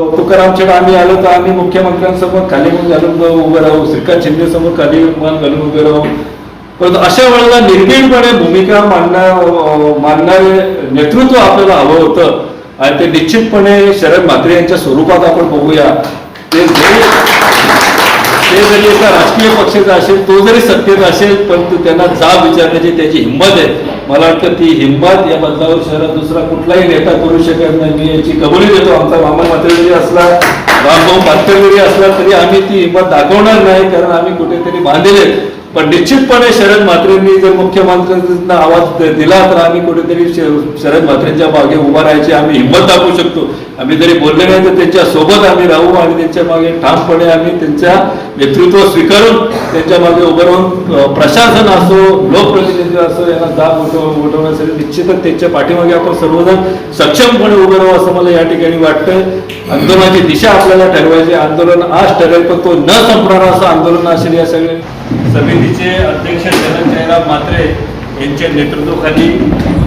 तुकारामचे आम्ही आलो तर आम्ही मुख्यमंत्र्यांसमोर खाली मान घालून उभं राहू श्रीकांत शिंदे समोर खाली मान घालून उभे राहू. परंतु अशा वेळेला निर्भीडपणे भूमिका मांडणार मांडणारे नेतृत्व आपल्याला हवं होतं. आणि ते निश्चितपणे शरद म्हात्रे यांच्या स्वरूपात आपण बघूया. ते ते जरी एका राजकीय पक्षाचा असेल तो जरी सत्तेत असेल परंतु त्यांना जाब विचारण्याची त्याची हिंमत आहे. मला वाटतं ती हिंमत या बदलावर शहरात दुसरा कुठलाही नेता करू शकत नाही. मी याची कबुली देतो. आमचा मामा मात्र जरी असला रामभाऊ मात्र जरी असला तरी आम्ही ती हिंमत दाखवणार नाही कारण आम्ही कुठेतरी बांधलेले पण निश्चितपणे शरद म्हात्रेंनी जर मुख्यमंत्र्यांना आवाज दिला तर आम्ही कुठेतरी शरद म्हात्रेंच्या मागे उभा राहायची आम्ही हिंमत दाखवू शकतो. आम्ही जरी बोलले नाही तर त्यांच्यासोबत आम्ही राहू आणि त्यांच्या मागे ठामपणे आम्ही त्यांच्या नेतृत्व स्वीकारून त्यांच्या मागे उभं राहून प्रशासन असो लोकप्रतिनिधी असो यांना दाब उठव उठवण्यासाठी निश्चितच त्यांच्या पाठीमागे आपण सर्वजण सक्षमपणे उभं राहू असं मला या ठिकाणी वाटतंय. आंदोलनाची दिशा आपल्याला ठरवायची आंदोलन आज ठरेल पण तो न संपणारा असं आंदोलन असेल या सगळे. समितीचे अध्यक्ष शरद जयराम म्हात्रे यांच्या नेतृत्वाखाली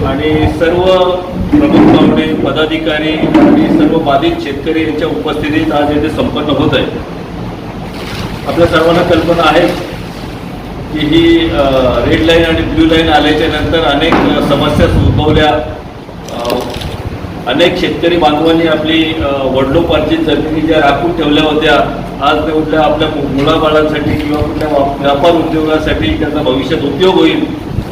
आणि सर्व प्रमुख पाहुणे पदाधिकारी आणि सर्व बाधित शेतकरी यांच्या उपस्थितीत आज येथे संपन्न होत आहे. आपल्या सर्वांना कल्पना आहे की ही रेड लाईन आणि ब्ल्यू लाईन आल्याच्यानंतर अनेक समस्या उद्भवल्या. अनेक शेतकरी बांधवांनी आपली वडलोपार्जित जमिनी ज्या राखून ठेवल्या होत्या आज ते कुठल्या आपल्या मुलाबाळांसाठी किंवा कुठल्या व्यापार उद्योगासाठी त्याचा भविष्यात उपयोग होईल.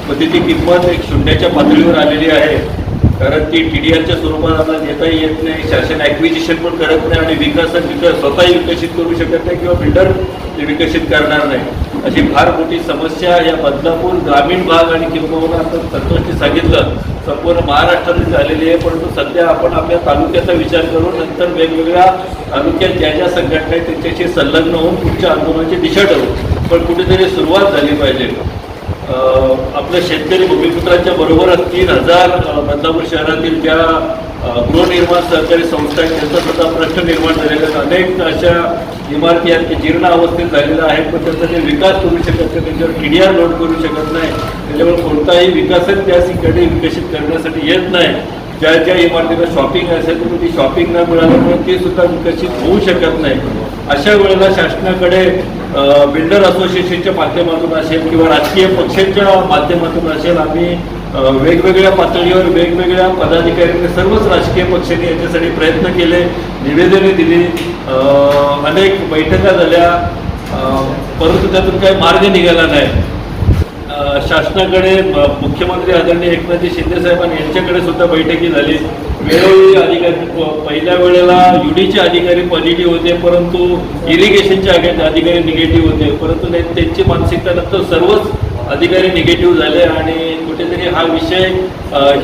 पण त्याची किंमत एक शून्याच्या पातळीवर आलेली आहे. कारण ती टी डी आरच्या स्वरूपात आता येताही येत नाही शासन ॲक्विजिशन पण करत नाही आणि विकास विकास स्वतःही विकसित करू शकत नाही किंवा बिल्डर ते विकसित करणार नाही. अशी फार मोठी समस्या या बदलापूर ग्रामीण भाग आणि किंबहुना आता संतोषने सांगितलं. संपूर्ण महाराष्ट्रातील झालेली आहे परंतु सध्या आपण आपल्या तालुक्याचा विचार करून नंतर वेगवेगळ्या तालुक्यात ज्या ज्या संघटना आहेत त्यांच्याशी संलग्न होऊन पुढच्या आंदोलनाची दिशा ठरवू. पण कुठेतरी सुरुवात झाली पाहिजे. आपल्या शेतकरी भूमिपुत्रांच्या बरोबरच तीन हजार बदलापूर शहरातील ज्या गृहनिर्माण सहकारी संस्था आहेत त्यांचा सुद्धा प्रश्न निर्माण झालेला आहे. अनेक अशा इमारती आहेत की जीर्ण अवस्थेत झालेल्या आहेत पण त्याचा ते विकास करू शकत नाही त्यांच्यावर किडिया लोड करू शकत नाही. त्याच्यामुळे कोणताही विकासच त्या ठिकाणी विकसित करण्यासाठी येत नाही. ज्या ज्या इमारतीला शॉपिंग असेल तर ती शॉपिंग न मिळाल्यामुळे ते सुद्धा विकसित होऊ शकत नाही. अशा वेळेला शासनाकडे बिल्डर असोसिएशनच्या माध्यमातून असेल किंवा राजकीय पक्षांच्या माध्यमातून असेल आम्ही वेगवेगळ्या पातळीवर वेगवेगळ्या पदाधिकाऱ्यांनी सर्वच राजकीय पक्षांनी याच्यासाठी प्रयत्न केले निवेदने दिली. अनेक बैठका झाल्या. परंतु त्यातून काही मार्ग निघाला नाही. शासनाकडे मुख्यमंत्री आदरणीय एकनाथजी शिंदे साहेबांनी यांच्याकडे सुद्धा बैठकी झाली. वेळोवेळी अधिकारी पहिल्या वेळेला युडीचे अधिकारी पॉझिटिव्ह होते परंतु इरिगेशनचे अधिकारी निगेटिव्ह होते. परंतु त्यांची मानसिकता नंतर सर्वच अधिकारी निगेटिव्ह झाले आणि कुठे कुठेतरी हा विषय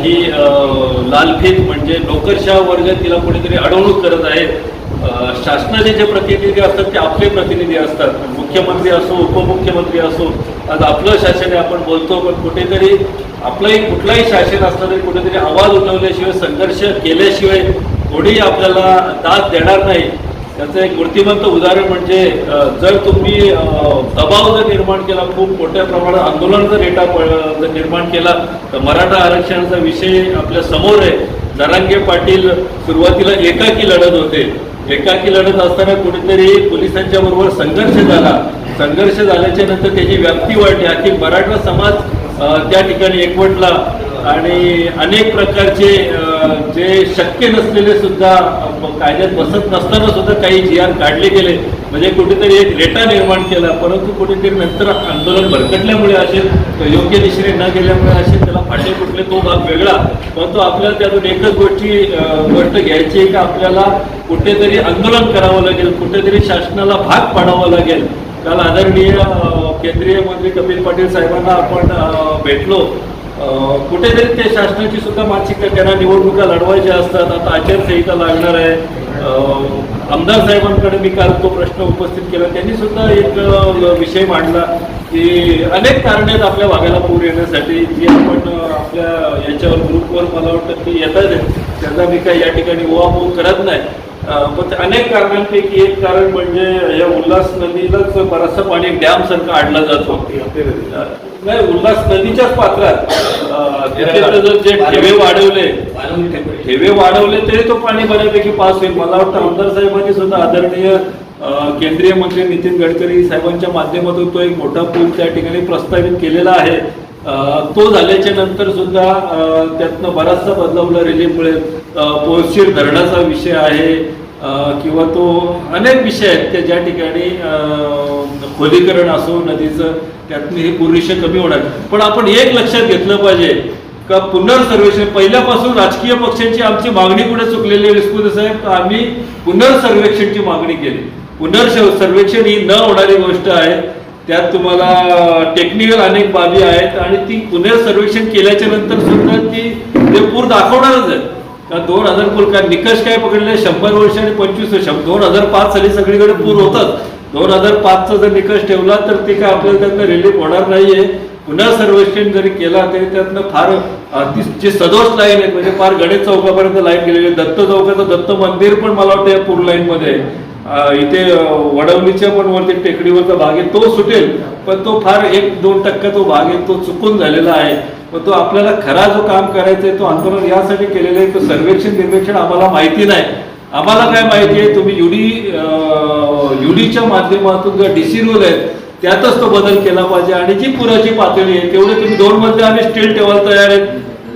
ही लालफीत म्हणजे नोकरशाह वर्ग तिला कुठेतरी अडवणूक करत आहे शासनाचे जे प्रतिनिधी असतात ते आपले प्रतिनिधी असतात. मुख्यमंत्री असो उपमुख्यमंत्री असो आज आपलं शासन आहे आपण बोलतो पण कुठेतरी आपलंही कुठलाही शासन असलं तरी कुठेतरी आवाज उठवल्याशिवाय संघर्ष केल्याशिवाय कोणीही आपल्याला दाद देणार नाही. त्याचं एक मूर्तिमंत उदाहरण म्हणजे जर तुम्ही दबाव जर निर्माण केला खूप मोठ्या प्रमाणात आंदोलन जर डेटा प- जर निर्माण केला तर मराठा आरक्षणाचा विषय आपल्यासमोर आहे. जरांगे पाटील सुरुवातीला एकाकी लढत होते. एकाकी लढत असताना कुठेतरी पोलिसांच्या बरोबर संघर्ष झाला. संघर्ष झाल्याच्यानंतर त्याची व्याप्ती वाढली. आखी मराठा समाज त्या ठिकाणी एकवटला. आणि अनेक प्रकारचे जे शक्य नसलेले सुद्धा कायद्यात बसत नसताना सुद्धा काही जी आर काढले गेले. म्हणजे कुठेतरी एक रेटा निर्माण केला परंतु कुठेतरी नंतर आंदोलन भरकटल्यामुळे असेल योग्य दिशेने न गेल्यामुळे असेल त्याला फाटे कुठले तो भाग वेगळा. परंतु आपल्याला त्यातून एकच गोष्टी गोष्ट घ्यायची आहे की आपल्याला कुठेतरी आंदोलन करावं लागेल कुठेतरी शासनाला भाग पाडावा लागेल. काल आदरणीय केंद्रीय मंत्री कपिल पाटील साहेबांना आपण भेटलो. कुठेतरी ते शासनाची सुद्धा मानसिकता त्यांना निवडणुका लढवायच्या असतात. आता आचारसंहिता लागणार आहे. आमदार साहेबांकडे मी काल तो प्रश्न उपस्थित केला. त्यांनी सुद्धा एक विषय मांडला की अनेक कारणे आहेत आपल्या भागाला पूर येण्यासाठी. जी आपण आपल्या याच्यावर ग्रुपवर मला वाटतं की येतात. त्याचा मी काही या ठिकाणी उहापोह करत नाही. पण अनेक कारणांपैकी एक कारण म्हणजे या उल्हास नदीलाच बराचसा पाणी डॅम सारखं आणला जातो नाही उल्हास नदीच्याच पात्रात. जर जे ठेवे वाढवले ठेवे वाढवले तरी तो पाणी बऱ्यापैकी पास होईल. मला वाटतं आमदार साहेबांनी सुद्धा आदरणीय केंद्रीय मंत्री नितीन गडकरी साहेबांच्या माध्यमातून तो एक मोठा पूल त्या ठिकाणी प्रस्तावित केलेला आहे. तो झाल्याच्यानंतर सुद्धा त्यातनं बराचसा बदलावला रेल्वेमुळे पोळशीर धरणाचा विषय आहे. किंवा तो अनेक विषय आहेत त्या ज्या ठिकाणी खोलीकरण असो नदीचं त्यातनं हे पुरेसे कमी होणार. पण आपण एक लक्षात घेतलं पाहिजे का पुनर्सर्वेक्षण पहिल्यापासून राजकीय पक्षांची आमची मागणी कुठे चुकलेली आहे साहेब? तर आम्ही पुनर्सर्वेक्षणची मागणी केली. पुनर्सर्वेक्षण ही न होणारी गोष्ट आहे. त्यात तुम्हाला टेक्निकल अनेक बाबी आहेत आणि ती पुनर्सर्वेक्षण केल्याच्यानंतर सुद्धा ती ते पूर दाखवणारच आहे का दोन हजार पूर का निकष काय पकडले? शंभर वर्ष आणि पंचवीस वर्ष. दोन हजार पाच साली सगळीकडे पूर होतात दोन हजार पाचचा जर निकष ठेवला तर ते काय आपल्याला त्यातनं रिलीफ होणार नाहीये. पुन्हा सर्वेक्षण जरी केला तरी त्यातनं फार अ, जी सदोष लाईन आहे म्हणजे फार गणेश चौकापर्यंत लाईन गेलेली आहे. दत्त चौकाचं दत्त मंदिर पण मला वाटतं या पूर लाईन मध्ये आहे. इथे वडवलीच्या वडवणीच्या पण वरती टेकडीवरचा भाग आहे तो सुटेल पण तो फार एक दोन टक्का तो भाग आहे तो चुकून झालेला आहे. पण तो आपल्याला खरा जो काम करायचा आहे तो आंदोलन यासाठी केलेलं आहे तो सर्वेक्षण निर्वेक्षण आम्हाला माहिती नाही. आम्हाला काय माहिती आहे तुम्ही युडी युडीच्या माध्यमातून जो डीसी रूल आहे त्यातच तो बदल केला पाहिजे. आणि जी पुराची पातळी आहे तेवढे तुम्ही दोन मध्ये आम्ही स्टील ठेवायला तयार आहेत.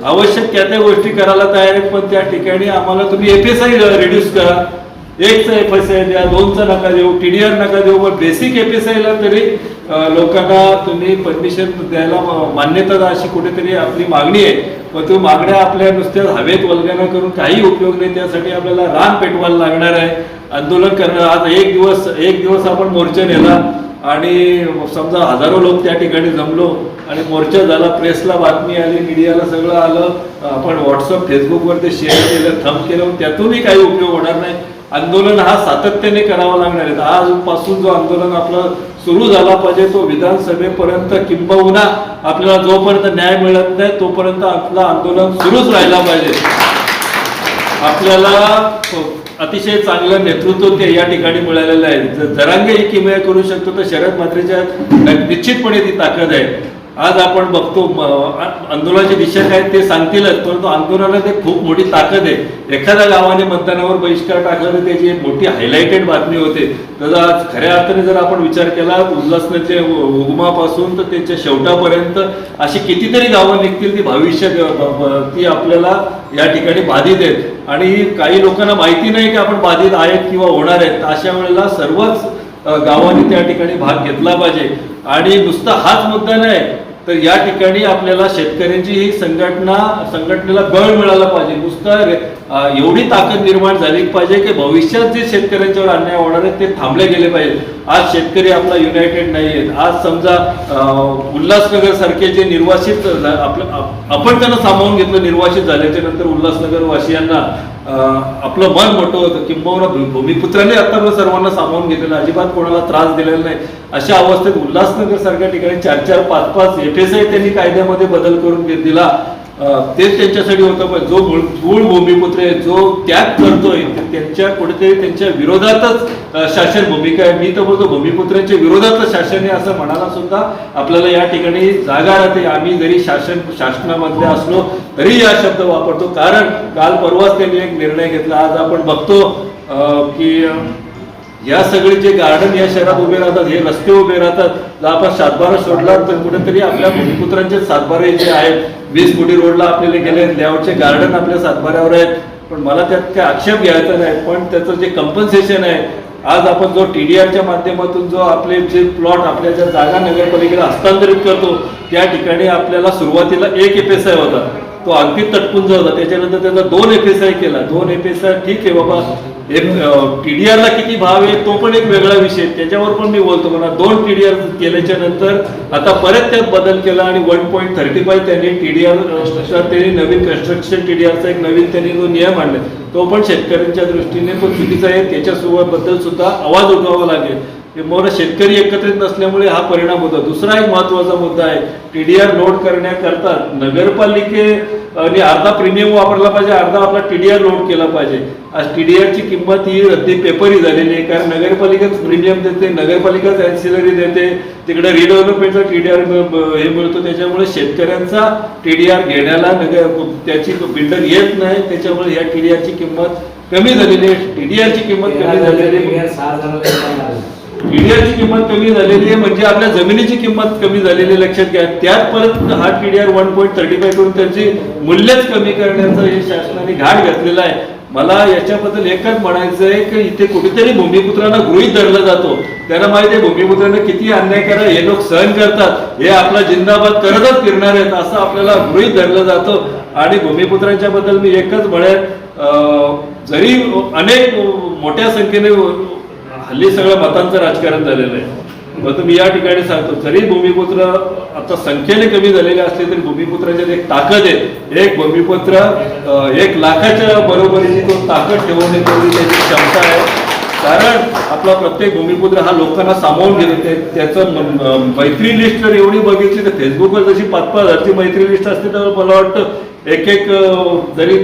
आवश्यक त्या त्या गोष्टी करायला तयार आहेत पण त्या ठिकाणी आम्हाला तुम्ही एफ एस आय रिड्यूस करा. एकचा एफ एस आय द्या दोनचा नका देऊ टीडीआर नका देऊ पण बेसिक एफ एस आयला तरी लोकांना तुम्ही परमिशन द्यायला मान्यता अशी कुठेतरी आपली मागणी आहे. पण तो मागण्या आपल्या नुसत्या हवेत वल्गना करून काही उपयोग नाही त्यासाठी आपल्याला रान पेटवायला लागणार आहे. आंदोलन करणं आज एक दिवस एक दिवस आपण मोर्चा नेला आणि समजा हजारो लोक त्या ठिकाणी जमलो आणि मोर्चा झाला प्रेसला बातमी आली मीडियाला सगळं आलं आपण व्हॉट्सअप फेसबुकवर ते शेअर केलं थंब केलं त्यातूनही काही उपयोग होणार नाही. आंदोलन हा सातत्याने करावा लागणार आहे. आजपासून जो आंदोलन आपलं सुरू झाला पाहिजे तो विधानसभेपर्यंत किंबहुना आपल्याला जोपर्यंत न्याय मिळत नाही तोपर्यंत आपलं आंदोलन सुरूच राहिला पाहिजे. आपल्याला अतिशय चांगलं नेतृत्व ते या ठिकाणी मिळालेलं आहे. जर जरांगे ही किमया करू शकतो तर शरद मात्रेच्या निश्चितपणे ती ताकद आहे. आज आपण बघतो आंदोलनाची दिशा काय ते सांगतीलच परंतु आंदोलनात एक खूप मोठी ताकद आहे. एखाद्या गावाने मतदानावर बहिष्कार टाकला तर त्याची एक मोठी हायलाइटेड बातमी होते. तर आज खऱ्या अर्थाने जर आपण विचार केला उल्हासनच्या उगमापासून तर त्याच्या शेवटापर्यंत अशी कितीतरी गावं निघतील ती भविष्य ती आपल्याला या ठिकाणी बाधित आहेत. आणि काही लोकांना माहिती नाही की आपण बाधित आहेत किंवा होणार आहेत. अशा वेळेला सर्वच गावांनी त्या ठिकाणी भाग घेतला पाहिजे. आणि नुसता हाच मुद्दा नाही तर या ठिकाणी आपल्याला शेतकऱ्यांची ही संघटना संघटनेला बळ मिळालं पाहिजे. नुसतं एवढी ताकद निर्माण झाली पाहिजे की भविष्यात जे शेतकऱ्यांच्यावर अन्याय होणार आहे ते थांबले गेले पाहिजे आज शेतकरी आपला युनायटेड नाही आहेत. आज समजा उल्हासनगर सारखे जे निर्वासित आपलं आपण त्यांना सामावून घेतलं निर्वासित झाल्याच्यानंतर उल्हासनगर वासियांना आपलं मन मोठं होतं. किंबहुना भू- भूमिपुत्रांनी आतापर्यंत सर्वांना सामावून घेतलेलं. अजिबात कोणाला त्रास दिलेला नाही. अशा अवस्थेत उल्हासनगर सारख्या ठिकाणी चार चार पाच पाच एफ एस आय त्यांनी कायद्यामध्ये बदल करून दिला. तेच त्यांच्यासाठी होतं पण जो मूळ मूळ भूमिपुत्र आहे जो त्याग करतोय त्यांच्या कुठेतरी त्यांच्या विरोधातच शासन भूमिका आहे. मी तर बोलतो भूमिपुत्रांच्या विरोधातच शासन आहे असं म्हणायला सुद्धा आपल्याला या ठिकाणी जागा राहते. आम्ही जरी शासन शासनामधले असलो तरी या शब्द वापरतो. कारण काल परवाच त्यांनी एक निर्णय घेतला. आज आपण बघतो की या सगळे जे गार्डन या शहरात उभे राहतात हे रस्ते उभे राहतात आपण सातबारा सोडला तर कुठेतरी आपल्या भूमिपुत्रांचे सातबारे जे आहेत वीस कोटी रोडला आपल्याला गेले लेआउटचे गार्डन आपल्या सातबाऱ्यावर आहेत. पण मला त्यात काय आक्षेप घ्यायचा नाही पण त्याचं जे कंपन्सेशन आहे आज आपण जो टीडीआरच्या माध्यमातून जो आपले जे प्लॉट आपल्या ज्या जागा नगरपालिकेला हस्तांतरित करतो त्या ठिकाणी आपल्याला सुरुवातीला एक एफ एस आय होता. तो अगदी तटपुंज होता. त्याच्यानंतर त्याचा दोन एफ एस आय केला. दोन एफ एस आय ठीक आहे बाबा. टीडीआर ला किती भाव आहे तो पण एक वेगळा विषय त्याच्यावर पण मी बोलतो. म्हणा दोन टीडीआर केल्याच्यानंतर आता परत त्यात बदल केला आणि वन पॉईंट थर्टी फाय त्यांनी टीडीआर त्यांनी नवीन कन्स्ट्रक्शन टीडीआरचा एक नवीन त्यांनी जो नियम आणला तो पण शेतकऱ्यांच्या दृष्टीने तो चुकीचा आहे. त्याच्या बद्दल सुद्धा आवाज उठवावा लागेल. किंवा शेतकरी एकत्रित नसल्यामुळे हा परिणाम होतो. दुसरा एक महत्त्वाचा मुद्दा आहे टीडीआर लोड करण्याकरता नगरपालिके आणि अर्धा प्रीमियम वापरला पाहिजे अर्धा आपला टीडीआर लोड केला पाहिजे. आज TDR ची किंमत ही रद्दी पेपरी झालेली आहे कारण नगरपालिकाच प्रीमियम देते नगरपालिकाच ॲन्सिलरी देते तिकडे रिडेव्हलपमेंटचा टीडीआर हे मिळतो त्याच्यामुळे शेतकऱ्यांचा टीडीआर घेण्याला नगर त्याची बिल्डर येत नाही त्याच्यामुळे या TDR ची किंमत कमी झालेली आहे. TDR ची किंमत कमी झालेली आहे. TDR ची किंमत कमी झालेली आहे म्हणजे आपल्या जमिनीची किंमत कमी झालेली आहे, लक्षात घ्या. त्यात परत हा TDR one point thirty five करून त्यांची मूल्यच कमी करण्याचा हे शासनाने घाट घातलेला आहे. मला याच्याबद्दल एकच म्हणायचं आहे की इथे कुठेतरी भूमिपुत्रांना गृहित धरला जातो. त्यांना माहिती आहे भूमिपुत्रांना किती अन्याय करा हे लोक सहन करतात. हे आपला जिंदाबाद करतच फिरणार आहेत असं आपल्याला गृहित धरलं जातं. आणि भूमिपुत्रांच्या बद्दल मी एकच म्हणेन जरी अनेक मोठ्या संख्येने हल्ली सगळं मतांचं राजकारण झालेलं आहे. मग मी या ठिकाणी सांगतो जरी भूमिपुत्र आता संख्येने कमी झालेले असले तरी भूमिपुत्राच्या एक ताकद आहे. एक भूमिपुत्र एक लाखाच्या बरोबरीची तो ताकद ठेवणे त्याची क्षमता आहे. कारण आपला प्रत्येक भूमिपुत्र हा लोकांना सामावून घेतो. ते त्याचं मैत्री लिस्ट जर एवढी बघितली तर फेसबुकवर जशी पाच पाच हजारची मैत्री लिस्ट असते तर मला वाटतं एक एक जरी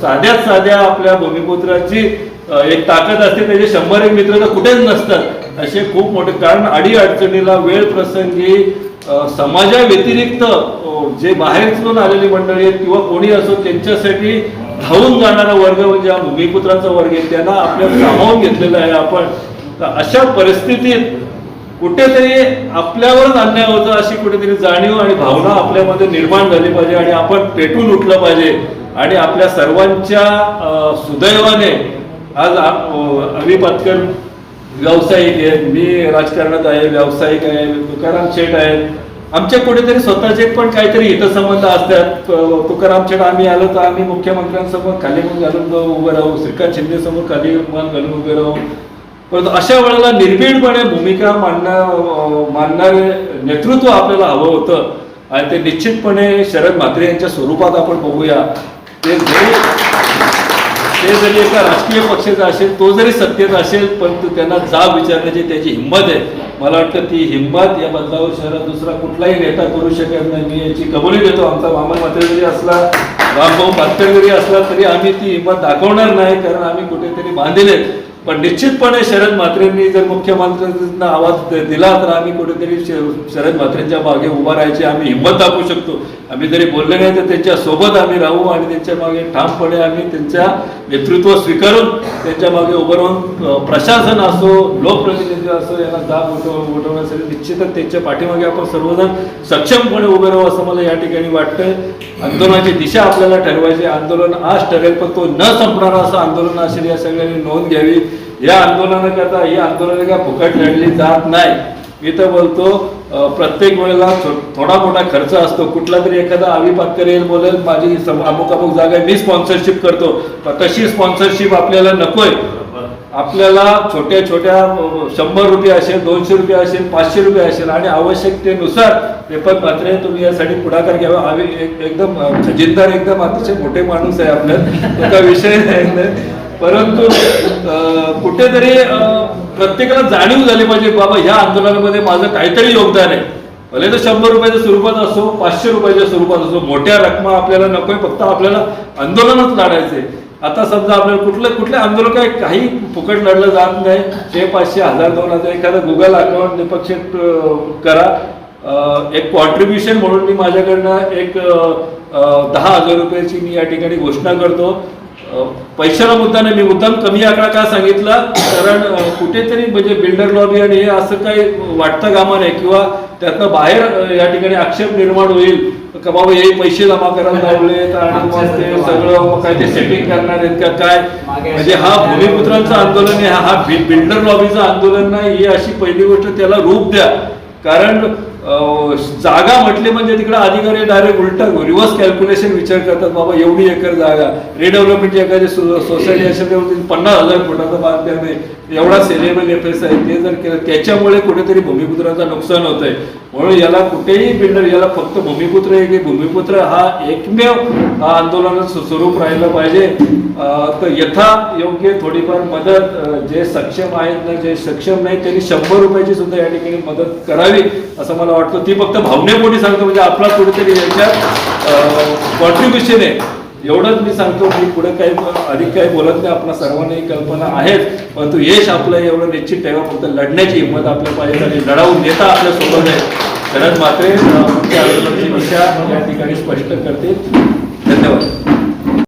साध्यात साध्या आपल्या भूमिपुत्राची एक ताकद असते त्याचे शंभर एक मित्र तर कुठेच नसतात. असे खूप मोठे कारण अडी अडचणीला वेळ प्रसंगी अं, समाजा व्यतिरिक्त जे बाहेरून आलेली मंडळी आहेत किंवा कोणी असो त्यांच्यासाठी धावून जाणारा वर्ग म्हणजे हा भूमिपुत्रांचा वर्ग आहे. त्यांना आपल्या सामावून घेतलेला आहे आपण. अशा परिस्थितीत कुठेतरी आपल्यावरच अन्याय होतो अशी कुठेतरी जाणीव आणि भावना आपल्यामध्ये निर्माण झाली पाहिजे आणि आपण पेटून उठलं पाहिजे. आणि आपल्या सर्वांच्या सुदैवाने आज अभि पातकर व्यावसायिक आहेत मी राजकारणात आहे व्यावसायिक आहे तुकाराम शेठ आहेत. आमच्या कुठेतरी स्वतःचे पण काहीतरी हितसंबंध असतात. तुकाराम शेठ आम्ही आलो तर आम्ही मुख्यमंत्र्यांसमोर खाली घालून उभं राहू श्रीकांत शिंदेसमोर खाली मान घालून उभे राहू. परंतु अशा वेळेला निर्भीडपणे भूमिका मांडणार मांडणारे नेतृत्व आपल्याला हवं होतं. आणि ते निश्चितपणे शरद म्हात्रे यांच्या स्वरूपात आपण बघूया. ते हे जरी एका राजकीय पक्षाचा असेल तो जरी सत्तेचा असेल परंतु त्यांना जाब विचारण्याची त्याची हिंमत आहे. मला वाटतं ती हिंमत या बदलावर शहरात दुसरा कुठलाही नेता करू शकत नाही. मी याची कबुली देतो. आमचा मामा मात्र जरी असला रामभाऊ पातकर जरी असला तरी आम्ही ती हिंमत दाखवणार नाही कारण आम्ही कुठेतरी बांधलेले पण निश्चितपणे शरद म्हात्रेंनी जर मुख्यमंत्र्यांना आवाज दिला तर आम्ही कुठेतरी शरद म्हात्रेंच्या मागे उभा राहायची आम्ही हिंमत दाखवू शकतो. आम्ही जरी बोलले नाही तर त्यांच्यासोबत आम्ही राहू आणि त्यांच्या मागे ठामपणे आम्ही त्यांच्या नेतृत्व स्वीकारून त्यांच्या मागे उभं राहून प्रशासन असो लोकप्रतिनिधी असो यांना जाब उठव उठवण्यासाठी निश्चितच त्यांच्या पाठीमागे आपण सर्वजण सक्षमपणे उभे राहू असं मला या ठिकाणी वाटतंय. आंदोलनाची दिशा आपल्याला ठरवायची. आंदोलन आज ठरेल पण तो न संपणारा असं आंदोलन असेल या सगळ्यांनी नोंद घ्यावी. या आंदोलनाकरता ही आंदोलन काय फुकट लढली जात नाही. मी तर बोलतो प्रत्येक वेळेला थो- थोडा मोठा खर्च असतो. कुठला तरी एखादा आवी पातकर येईल बोलेल माझी अमुक अमुक जागा आहे मी स्पॉन्सरशिप करतो. तशी स्पॉन्सरशिप आपल्याला नकोय. आपल्याला छोट्या छोट्या शंभर रुपये असेल दोनशे रुपये असेल पाचशे रुपये असेल आणि आवश्यकतेनुसार पेपर मात्र तुम्ही यासाठी पुढाकार घ्यावा. आम्ही एक- एकदम अ, खजिनदार एकदम अतिशय मोठे माणूस आहे आपल्यात त्याचा विषय नाही. परंतु कुठेतरी प्रत्येकाला जाणीव झाली पाहिजे बाबा ह्या आंदोलनामध्ये माझं काहीतरी योगदान आहे. भले तर शंभर रुपयाच्या स्वरूपात असो पाचशे रुपयाच्या स्वरूपात असो मोठ्या रकमा आपल्याला नकोय फक्त आपल्याला आंदोलनच लढायचंय. आता समजा आपल्याला कुठलं कुठल्या आंदोलन काय काही फुकट लढलं जात नाही ते पाचशे हजार दोन हजार एखादं गुगल अकाउंट निपक्ष करा. एक कॉन्ट्रीब्युशन म्हणून मी माझ्याकडनं एक दहा हजार रुपयाची मी या ठिकाणी घोषणा करतो. पैशाला मुद्दा नाही. मी मुद्दाम कमी आकडा का सांगितला? कारण कुठेतरी म्हणजे बिल्डर लॉबी आणि हे असं काही वाटतं कामा नाही किंवा त्यातनं बाहेर या ठिकाणी आक्षेप निर्माण होईल. का बाबा हे पैसे जमा करायला ते सगळं काय ते सेटिंग करणार आहेत का काय? म्हणजे हा भूमिपुत्रांचं आंदोलन आहे हा बिल्डर लॉबीचं आंदोलन नाही. ही अशी पहिली गोष्ट त्याला रूप द्या. कारण जागा म्हटले म्हणजे तिकडे अधिकारी डायरेक्ट उलटा रिव्हर्स कॅल्क्युलेशन विचार करतात बाबा एवढी एकर जागा रिडेव्हलपमेंटची एखादी सोसायटी असेल पन्नास हजार फुटाचा बांधकाम आहे एवढा सेलेबल एफ एस आहे ते जर केलं त्याच्यामुळे कुठेतरी भूमिपुत्राचं नुकसान होत आहे म्हणून याला कुठेही बिल्डर याला फक्त भूमिपुत्र आहे. की भूमिपुत्र हा एकमेव हा आंदोलनाचं स्वरूप राहिलं पाहिजे. तर यथा योग्य थोडीफार मदत जे सक्षम आहेत ना जे सक्षम नाही त्यांनी शंभर रुपयाची सुद्धा या ठिकाणी मदत करावी असं मला वाटतं. ती फक्त भावनेपोटी सांगतो म्हणजे आपला कुठेतरी याच्यात कॉन्ट्रीब्युशन आहे. एवढंच मी सांगतो की पुढे काही अधिक काही बोलत नाही. आपल्या सर्वांना कल्पना आहेच. परंतु यश आपलं एवढं निश्चित ठेवा फक्त लढण्याची हिंमत आपल्या पाहिजे आणि लढाऊ नेता आपल्यासोबत आहे. शरद मात्रे मुख्य आंदोलनाची दिशा या ठिकाणी स्पष्ट करते